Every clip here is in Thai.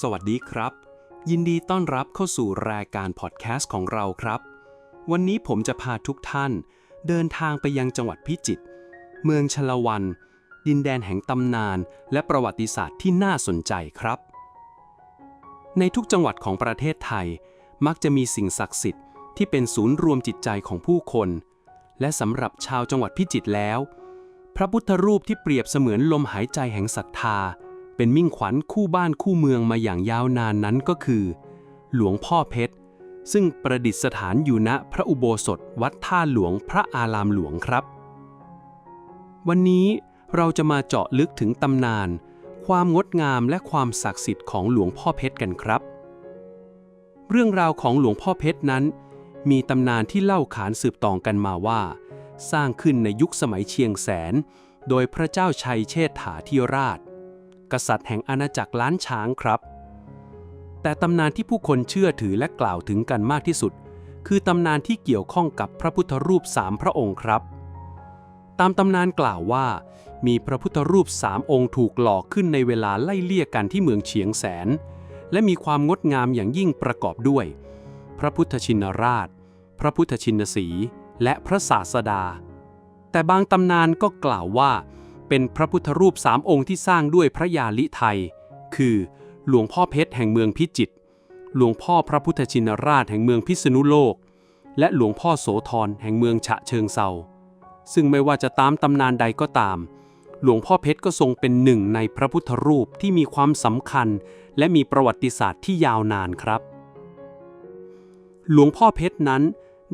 สวัสดีครับ ยินดีต้อนรับเข้าสู่รายการพอดแคสต์ของเราครับ วันนี้ผมจะพาทุกท่าน เดินทางไปยังจังหวัดพิจิตรเมืองชลวัน ดินแดนแห่งตำนาน และประวัติศาสตร์ที่น่าสนใจครับ ในทุกจังหวัดของประเทศไทย มักจะมีสิ่งศักดิ์สิทธิ์ที่เป็นศูนย์รวมจิตใจของผู้คน และสำหรับชาวจังหวัดพิจิตรแล้ว พระพุทธรูปที่เปรียบเสมือนลมหายใจแห่งศรัทธา เป็นมิ่งขวัญคู่บ้านคู่เมืองมาอย่างยาวนานนั้นก็คือ หลวงพ่อเพชร ซึ่งประดิษฐานอยู่ณพระอุโบสถวัดท่าหลวงพระอารามหลวงครับ วันนี้เราจะมาเจาะลึกถึงตำนาน ความงดงามและความศักดิ์สิทธิ์ของหลวงพ่อเพชรกันครับ เรื่องราวของหลวงพ่อเพชรนั้น มีตำนานที่เล่าขานสืบต่อกันมาว่า สร้างขึ้นในยุคสมัยเชียงแสน โดยพระเจ้าชัยเชษฐาธิราช กษัตริย์แห่งอาณาจักรล้านช้างครับ แต่ตำนานที่ผู้คนเชื่อถือและกล่าวถึงกันมากที่สุด คือตำนานที่เกี่ยวข้องกับพระพุทธรูปสามพระองค์ครับ ตามตำนานกล่าวว่า มีพระพุทธรูปสามองค์ถูกหล่อขึ้นในเวลาไล่เลี่ยกันที่เมืองเชียงแสน และมีความงดงามอย่างยิ่งประกอบด้วย พระพุทธชินราช พระพุทธชินสี และพระศาสดา แต่บางตำนานก็กล่าวว่า เป็นพระพุทธรูปสามองค์ที่สร้างด้วยพระยาลิไทย คือ หลวงพ่อเพชรแห่งเมืองพิจิตร หลวงพ่อพระพุทธชินราชแห่งเมืองพิษณุโลก และหลวงพ่อโสธรแห่งเมืองฉะเชิงเซา ซึ่งไม่ว่าจะตามตำนานใดก็ตาม หลวงพ่อเพชรก็ทรงเป็นหนึ่งในพระพุทธรูปที่มีความสำคัญ และมีประวัติศาสตร์ที่ยาวนานครับ หลวงพ่อเพชรนั้น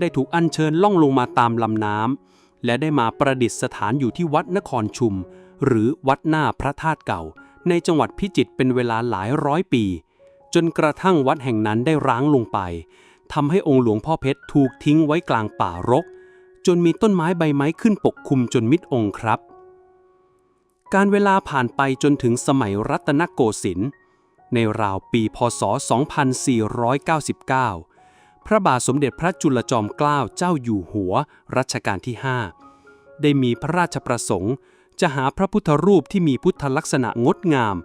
ได้ถูกอัญเชิญล่องลงมาตามลำน้ำ และได้มาประดิษฐานอยู่ที่วัดนครชุม หรือวัดหน้าพระธาตุเก่า ในจังหวัดพิจิตรเป็นเวลาหลายร้อยปี จนกระทั่งวัดแห่งนั้นได้ร้างลงไปทำให้องค์หลวงพ่อเพชรถูกทิ้งไว้กลางป่ารก จนมีต้นไม้ใบไม้ขึ้นปกคลุมจนมิดองค์ครับ การเวลาผ่านไปจนถึงสมัยรัตนโกสินทร์ในราวปีพศ 2499 พระบาทสมเด็จพระจุลจอมเกล้าเจ้าอยู่หัวรัชกาลที่ 5 ได้มีพระราชประสงค์ จะหาพระพุทธรูปที่มีพุทธลักษณะงดงาม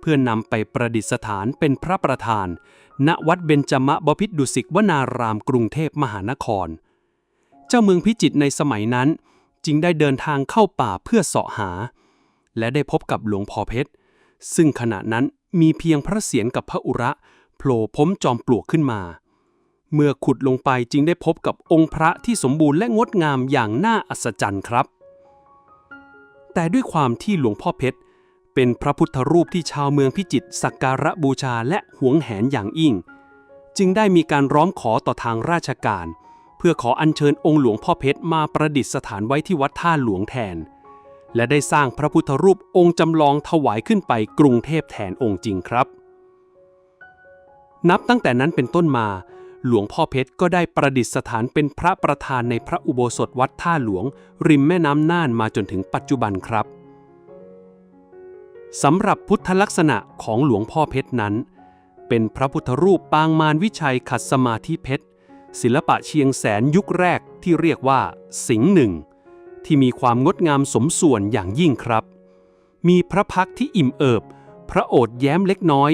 เพื่อนำไปประดิษฐานเป็นพระประธาน ณวัดเบญจมบพิตรดุสิตวนารามกรุงเทพมหานคร เจ้าเมืองพิจิตรในสมัยนั้น จึงได้เดินทางเข้าป่าเพื่อเสาะหา และได้พบกับหลวงพ่อเพชรซึ่งขณะนั้นมีเพียงพระเศียรกับพระอุระโผล่พ้มจอมปลวกขึ้นมา เมื่อขุดลงไปจึงได้พบกับองค์พระที่สมบูรณ์และงดงามอย่างน่าอัศจรรย์ครับ แต่ด้วยความที่หลวงพ่อเพชร เป็นพระพุทธรูปที่ชาวเมืองพิจิตรสักการะบูชาและหวงแหนอย่างยิ่ง จึงได้มีการร้องขอต่อทางราชการ เพื่อขออัญเชิญองค์หลวงพ่อเพชรมาประดิษฐานไว้ที่วัดท่าหลวงแทน และได้สร้างพระพุทธรูปองค์จำลองถวายขึ้นไปกรุงเทพแทนองค์จริงครับ นับตั้งแต่นั้นเป็นต้นมา หลวงพ่อเพชรก็ได้ประดิษฐานเป็นพระประธานในพระอุโบสถวัดท่าหลวง ริมแม่น้ำน่านมาจนถึงปัจจุบันครับสำหรับพุทธลักษณะของหลวงพ่อเพชรนั้น เป็นพระพุทธรูปปางมารวิชัยขัดสมาธิเพชรศิลปะเชียงแสนยุคแรกที่เรียกว่า สิงห์หนึ่ง ที่มีความงดงามสมส่วนอย่างยิ่งครับ มีพระพักที่อิ่มเอิบ พระโอษฐ์แย้มเล็กน้อย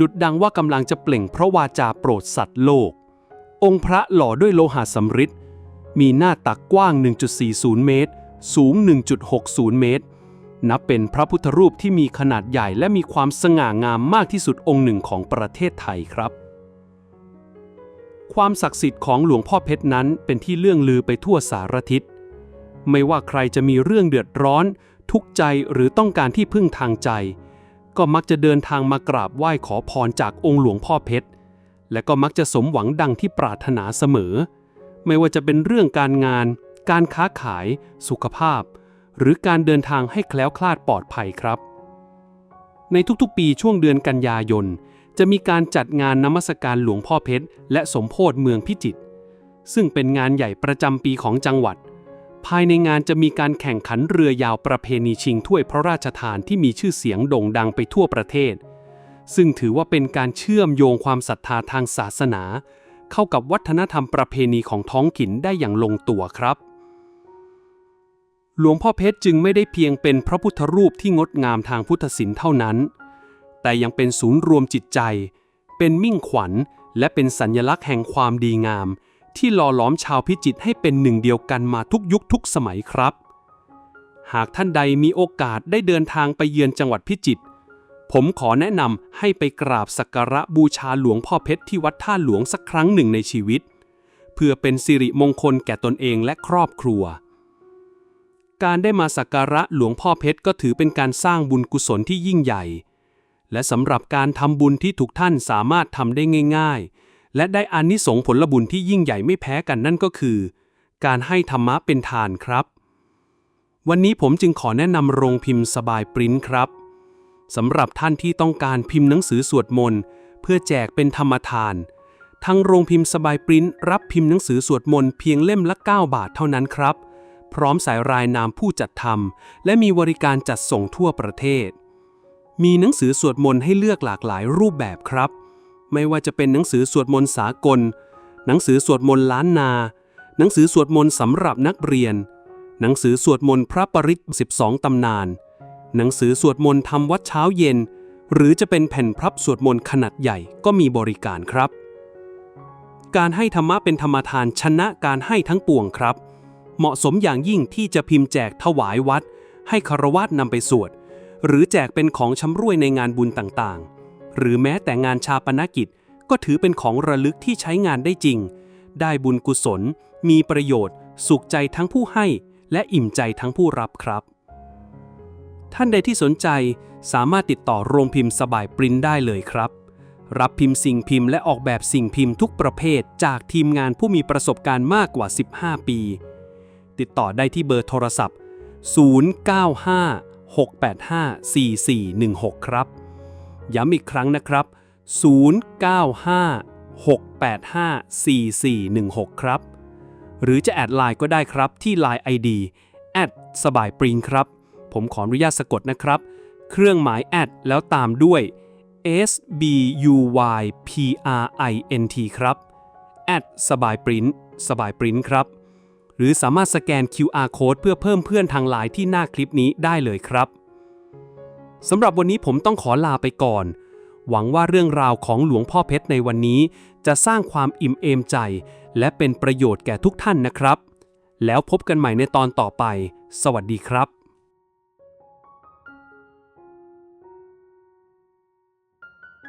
ดุดดังว่ากำลังจะเปล่งพระวาจาโปรดสัตว์โลก องค์พระหล่อด้วยโลหะสำริดมีหน้าตักกว้าง 1.40 เมตร สูง 1.60 เมตร นับเป็นพระพุทธรูปที่มีขนาดใหญ่และมีความสง่างามมากที่สุดองค์หนึ่งของประเทศไทยครับ ความศักดิ์สิทธิ์ของหลวงพ่อเพชรนั้นเป็นที่เลื่องลือไปทั่วสารทิศ ไม่ว่าใครจะมีเรื่องเดือดร้อน ทุกใจหรือต้องการที่พึ่งทางใจ ก็มักจะเดินทางมากราบไหว้ขอพรจากองค์หลวงพ่อเพชร และก็มักจะสมหวังดังที่ปรารถนาเสมอ ไม่ว่าจะเป็นเรื่องการงาน การค้าขาย สุขภาพ หรือการเดินทางให้แคล้วคลาดปลอดภัยครับ ในทุกๆปีช่วงเดือนกันยายน จะมีการจัดงานนมัสการหลวงพ่อเพชร และสมโพธิเมืองพิจิตรซึ่งเป็นงานใหญ่ประจำปีของจังหวัด ภายในงานจะมีการแข่งขันเรือยาวประเพณีชิงถ้วยพระราชทานที่มีชื่อเสียงโด่งดังไปทั่วประเทศ ซึ่งถือว่าเป็นการเชื่อมโยงความศรัทธาทางศาสนา เข้ากับวัฒนธรรมประเพณีของท้องถิ่นได้อย่างลงตัวครับ หลวงพ่อเพชรจึงไม่ได้เพียงเป็นพระพุทธรูปที่งดงามทางพุทธศิลป์เท่านั้น แต่ยังเป็นศูนย์รวมจิตใจ เป็นมิ่งขวัญ และเป็นสัญลักษณ์แห่งความดีงาม ที่หล่อหลอมชาวพิจิตให้เป็นหนึ่งเดียวกันมาทุกยุคทุกสมัยครับ หากท่านใดมีโอกาสได้เดินทางไปเยือนจังหวัดพิจิตรผมขอแนะนำให้ไปกราบสักการะบูชาหลวงพ่อเพชรที่วัดท่าหลวงสักครั้งหนึ่งในชีวิต เพื่อเป็นสิริมงคลแก่ตนเองและครอบครัว การได้มาสักการะหลวงพ่อเพชรก็ถือเป็นการสร้างบุญกุศลที่ยิ่งใหญ่ และสำหรับการทำบุญที่ทุกท่านสามารถทำได้ง่าย ๆ และได้อานิสงส์ผลบุญที่ยิ่งใหญ่ไม่แพ้กันนั่นก็คือ การให้ธรรมะเป็นทานครับ วันนี้ผมจึงขอแนะนำโรงพิมพ์สบายปริ้นครับสำหรับท่านที่ต้องการพิมพ์หนังสือสวดมนต์เพื่อแจกเป็นธรรมทาน ทางโรงพิมพ์สบายปริ้นรับพิมพ์หนังสือสวดมนต์เพียงเล่มละ 9 บาทเท่านั้นครับ พร้อมสายรายนามผู้จัดทำและมีบริการจัดส่งทั่วประเทศ มีหนังสือสวดมนต์ให้เลือกหลากหลายรูปแบบครับ ไม่ว่าจะเป็นหนังสือสวดมนต์สากล หนังสือสวดมนต์ล้านนา หนังสือสวดมนต์สำหรับนักเรียน หนังสือสวดมนต์พระปริต12 ตำนาน หนังสือสวดมนต์ทำวัดเช้าเย็น หรือจะเป็นแผ่นพับสวดมนต์ขนาดใหญ่ก็มีบริการครับ การให้ธรรมะเป็นธรรมทานชนะการให้ทั้งปวงครับ เหมาะสมอย่างยิ่งที่จะพิมพ์แจกถวายวัด ให้คารวะนำไปสวด หรือแจกเป็นของชำร่วยในงานบุญต่างๆ หรือแม้แต่งานชาปนกิจ ก็ถือเป็นของระลึกที่ใช้งานได้จริง ได้บุญกุศล มีประโยชน์ สุขใจทั้งผู้ให้ และอิ่มใจทั้งผู้รับครับ ท่านใดที่สนใจสามารถติดต่อโรงพิมพ์สบายปริ้นได้เลยครับ รับพิมพ์สิ่งพิมพ์และออกแบบสิ่งพิมพ์ทุกประเภทจากทีมงานผู้มีประสบการณ์มากกว่า 15 ปี ติดต่อได้ที่เบอร์โทรศัพท์ 0956854416 ครับ ย้ำอีกครั้งนะครับ 0956854416 ครับ หรือจะแอดไลน์ก็ได้ครับที่ Line ID แอดสบายปริงครับ ผมขออนุญาตสะกดนะครับ เครื่องหมายแอดแล้วตามด้วย S B U Y P R I N T ครับแอดสบายปริ้นสบายปริ้นครับ หรือสามารถสแกน QR Code เพื่อเพิ่มเพื่อนทางไลน์ที่หน้าคลิปนี้ได้เลยครับ สำหรับวันนี้ผมต้องขอลาไปก่อน หวังว่าเรื่องราวของหลวงพ่อเพชรในวันนี้ จะสร้างความอิ่มเอมใจ และเป็นประโยชน์แก่ทุกท่านนะครับ แล้วพบกันใหม่ในตอนต่อไป สวัสดีครับ